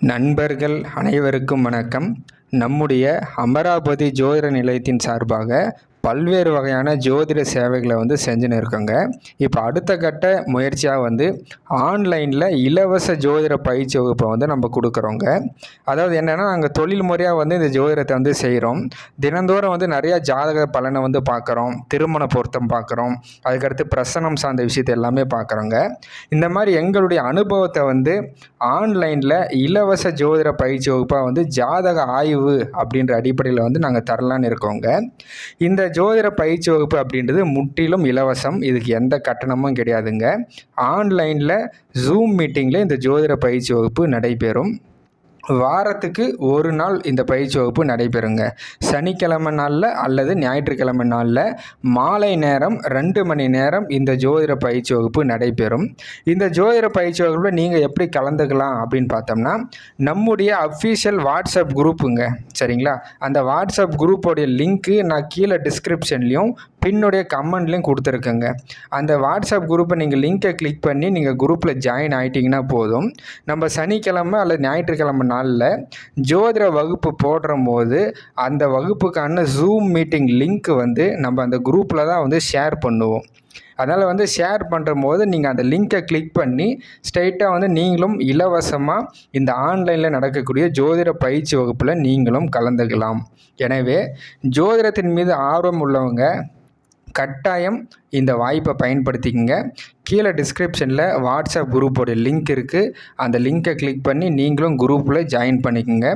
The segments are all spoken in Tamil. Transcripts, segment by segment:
நண்பர்கள் அனைவருக்கும் வணக்கம். நம்முடைய அமராவதி ஜோதிட நிலையத்தின் சார்பாக பல்வேறு வகையான ஜோதிட சேவைகளை வந்து செஞ்சுன்னு இருக்கோங்க. இப்போ அடுத்த கட்ட முயற்சியாக வந்து ஆன்லைனில் இலவச ஜோதிட பயிற்சி வகுப்பை வந்து நம்ம கொடுக்குறோங்க. அதாவது என்னென்னா நாங்கள் தொழில் முறையாக வந்து இந்த ஜோதிடத்தை வந்து செய்கிறோம் தினந்தோறும் வந்து நிறையா ஜாதக பலனை வந்து பார்க்குறோம். திருமண பொருத்தம் பார்க்குறோம். அதுக்கடுத்து பிரசனம் சார்ந்த விஷயத்தை எல்லாமே பார்க்குறோங்க. இந்த மாதிரி எங்களுடைய அனுபவத்தை வந்து ஆன்லைனில் இலவச ஜோதிட பயிற்சி வகுப்பாக வந்து ஜாதக ஆய்வு அப்படின்ற அடிப்படையில் வந்து நாங்கள் தரலான்னு இருக்கோங்க. இந்த ஜோதிட பயிற்சி வகுப்பு அப்படின்றது முற்றிலும் இலவசம். இதுக்கு எந்த கட்டணமும் கிடையாதுங்க. ஆன்லைனில் ஜூம் மீட்டிங்கில் இந்த ஜோதிட பயிற்சி வகுப்பு நடைபெறும். வாரத்துக்கு ஒரு நாள் இந்த பயிற்சி வகுப்பு நடைபெறுங்க. சனிக்கிழமை நாளில் அல்லது ஞாயிற்றுக்கிழமை நாளில் மாலை நேரம் ரெண்டு மணி நேரம் இந்த ஜோதிட பயிற்சி வகுப்பு நடைபெறும். இந்த ஜோதிட பயிற்சி வகுப்பில் நீங்கள் எப்படி கலந்துக்கலாம் அப்படின்னு பார்த்தோம்னா நம்முடைய அஃபீஷியல் வாட்ஸ்அப் குரூப்புங்க சரிங்களா? அந்த வாட்ஸ்அப் குரூப்போடைய லிங்க்கு நான் கீழே டிஸ்கிரிப்ஷன்லேயும் பின்னுடைய கமெண்ட்லேயும் கொடுத்துருக்குங்க. அந்த வாட்ஸ்அப் குரூப்பை நீங்கள் லிங்கை கிளிக் பண்ணி நீங்கள் குரூப்பில் ஜாயின் ஆகிட்டிங்கன்னா போதும். நம்ம சனிக்கிழமை அல்லது ஞாயிற்றுக்கிழமை நாளில் ஜோதிட வகுப்பு போடுற போது அந்த வகுப்புக்கான ஜூம் மீட்டிங் லிங்க் வந்து நம்ம அந்த குரூப்பில் தான் வந்து ஷேர் பண்ணுவோம். அதனால் வந்து ஷேர் பண்ணுற போது நீங்கள் அந்த லிங்க்கை கிளிக் பண்ணி ஸ்ட்ரைட்டாக வந்து நீங்களும் இலவசமாக இந்த ஆன்லைனில் நடக்கக்கூடிய ஜோதிட பயிற்சி வகுப்பில் நீங்களும் கலந்துக்கலாம். எனவே ஜோதிடத்தின் மீது ஆர்வம் உள்ளவங்க கட்டாயம் இந்த வாய்ப்பை பயன்படுத்திக்கங்க. கீழே டிஸ்கிரிப்ஷனில் வாட்ஸ்அப் குரூப்போட லிங்க் இருக்குது அந்த லிங்க்கை கிளிக் பண்ணி நீங்களும் குரூப்பில் ஜாயின் பண்ணிக்கோங்க.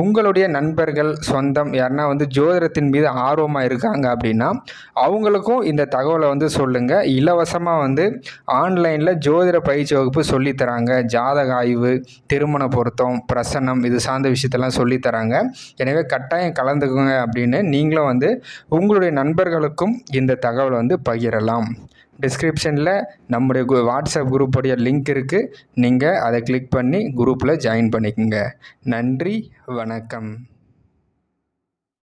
உங்களுடைய நண்பர்கள் சொந்தம் யாருன்னா வந்து ஜோதிடத்தின் மீது ஆர்வமாக இருக்காங்க அப்படின்னா அவங்களுக்கும் இந்த தகவலை வந்து சொல்லுங்கள் இலவசமாக வந்து ஆன்லைனில் ஜோதிட பயிற்சி வகுப்பு சொல்லித்தராங்க ஜாதக ஆய்வு திருமண பொருத்தம் பிரசன்னம் இது சார்ந்த விஷயத்தெல்லாம் சொல்லித்தராங்க எனவே கட்டாயம் கலந்துக்குங்க அப்படின்னு நீங்களும் வந்து உங்களுடைய நண்பர்களுக்கும் இந்த தகவலை வந்து பகிரலாம். டிஸ்கிரிப்ஷனில் நம்முடைய கு வாட்ஸ்அப் குரூப்புடைய லிங்க் இருக்குது நீங்கள் அதை கிளிக் பண்ணி குரூப்பில் ஜாயின் பண்ணிக்கோங்க. நன்றி வணக்கம்.